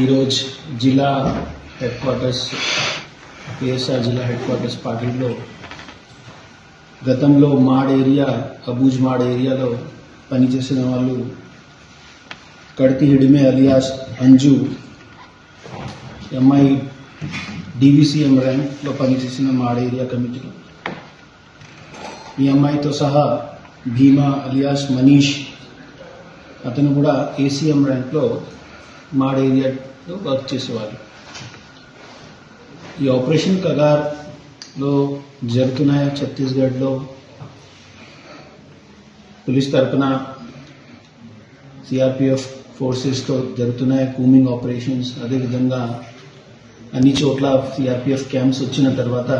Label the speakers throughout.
Speaker 1: ఈరోజు జిల్లా head quarters PSR జిల్లా హెడ్ క్వార్టర్స్ పార్టీలో గతంలో మాడ్ ఏరియా అబూజ్ మాడ్ ఏరియాలో పనిచేసిన వాళ్ళు Kaditi Hidime alias Anju MI DVCM ర్యాంక్లో పనిచేసిన మాడ్ ఏరియా కమిటీలో. ఈ అమ్మాయితో సహా భీమా అలియాస్ మనీష్ అతను కూడా ఏసీఎం ర్యాంక్లో మాడ్ ఏరియాలో వర్క్ చేసేవాళ్ళు. ఈ ఆపరేషన్ కగార్లో జరుగుతున్నాయి? ఛత్తీస్గఢ్లో? పోలీస్ తరపున సిఆర్పిఎఫ్ ఫోర్సెస్తో జరుగుతున్నాయి కూమింగ్ ఆపరేషన్స్ అదేవిధంగా అన్ని చోట్ల సిఆర్పిఎఫ్ క్యాంప్స్ వచ్చిన తర్వాత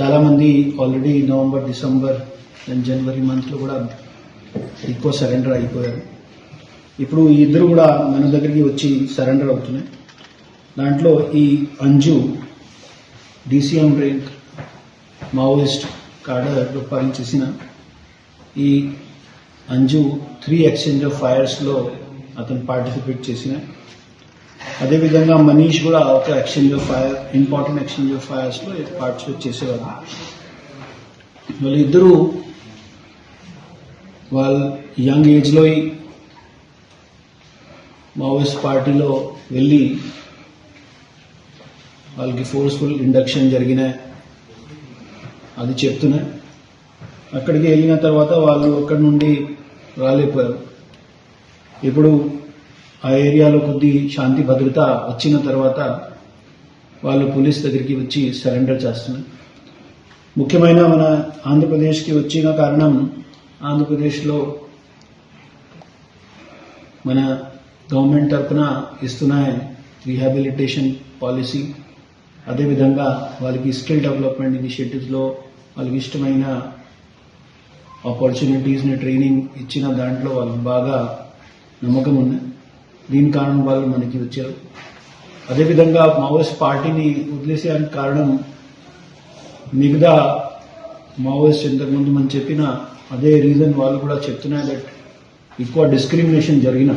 Speaker 1: చాలామంది already November December and January మంత్లో కూడా ఎక్కువ సరెండర్ అయిపోయారు. ఇప్పుడు ఈ ఇద్దరు కూడా మన దగ్గరికి వచ్చి సరెండర్ అవుతున్నాయి. దాంట్లో ఈ అంజు డిసిఎం ర్యాంక్ మావోయిస్ట్ కాడర్లో పాలించేసిన ఈ అంజు త్రీ ఎక్స్చేంజ్ ఆఫ్ ఫైర్స్లో అతను పార్టిసిపేట్ చేసిన. అదేవిధంగా మనీష్ కూడా ఒక exchange of fire important exchange of ఫైర్స్లో participate చేసేవారు. వాళ్ళిద్దరూ వాళ్ళ యంగ్ ఏజ్లో మావోయిస్ట్ పార్టీలో వెళ్ళి వాళ్ళకి ఫోర్స్ఫుల్ ఇండక్షన్ జరిగిన అది చెప్తున్నాయి అక్కడికి వెళ్ళిన తర్వాత వాళ్ళు అక్కడి నుండి రాలేకపోయారు. ఇప్పుడు ఆ ఏరియాలో కొద్ది శాంతి భద్రత వచ్చిన తర్వాత వాళ్ళు పోలీస్ దగ్గరికి వచ్చి సరెండర్ చేస్తున్నారు. ముఖ్యమైన మన ఆంధ్రప్రదేశ్కి వచ్చిన కారణం ఆంధ్రప్రదేశ్లో మన గవర్నమెంట్ తరఫున ఇస్తున్న రీహాబిలిటేషన్ పాలసీ. అదేవిధంగా వాళ్ళకి స్కిల్ డెవలప్మెంట్ ఇనిషియేటివ్స్లో వాళ్ళకి ఇష్టమైన ఆపర్చునిటీస్ని ట్రైనింగ్ ఇచ్చిన దాంట్లో వాళ్ళకి బాగా నమ్మకం ఉంది. దీని కారణం వాళ్ళు మనకి వచ్చారు. అదేవిధంగా మావోయిస్ట్ పార్టీని వదిలేసేయడానికి కారణం మిగతా మావోయిస్ట్ ఇంతకుముందు మనం చెప్పిన అదే రీజన్ వాళ్ళు కూడా చెప్తున్నారు దట్ ఎక్కువ డిస్క్రిమినేషన్ జరిగిన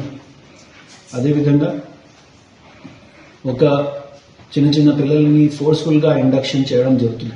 Speaker 1: అదేవిధంగా ఒక చిన్న చిన్న పిల్లల్ని ఫోర్స్ఫుల్గా ఇండక్షన్ చేయడం జరుగుతుంది.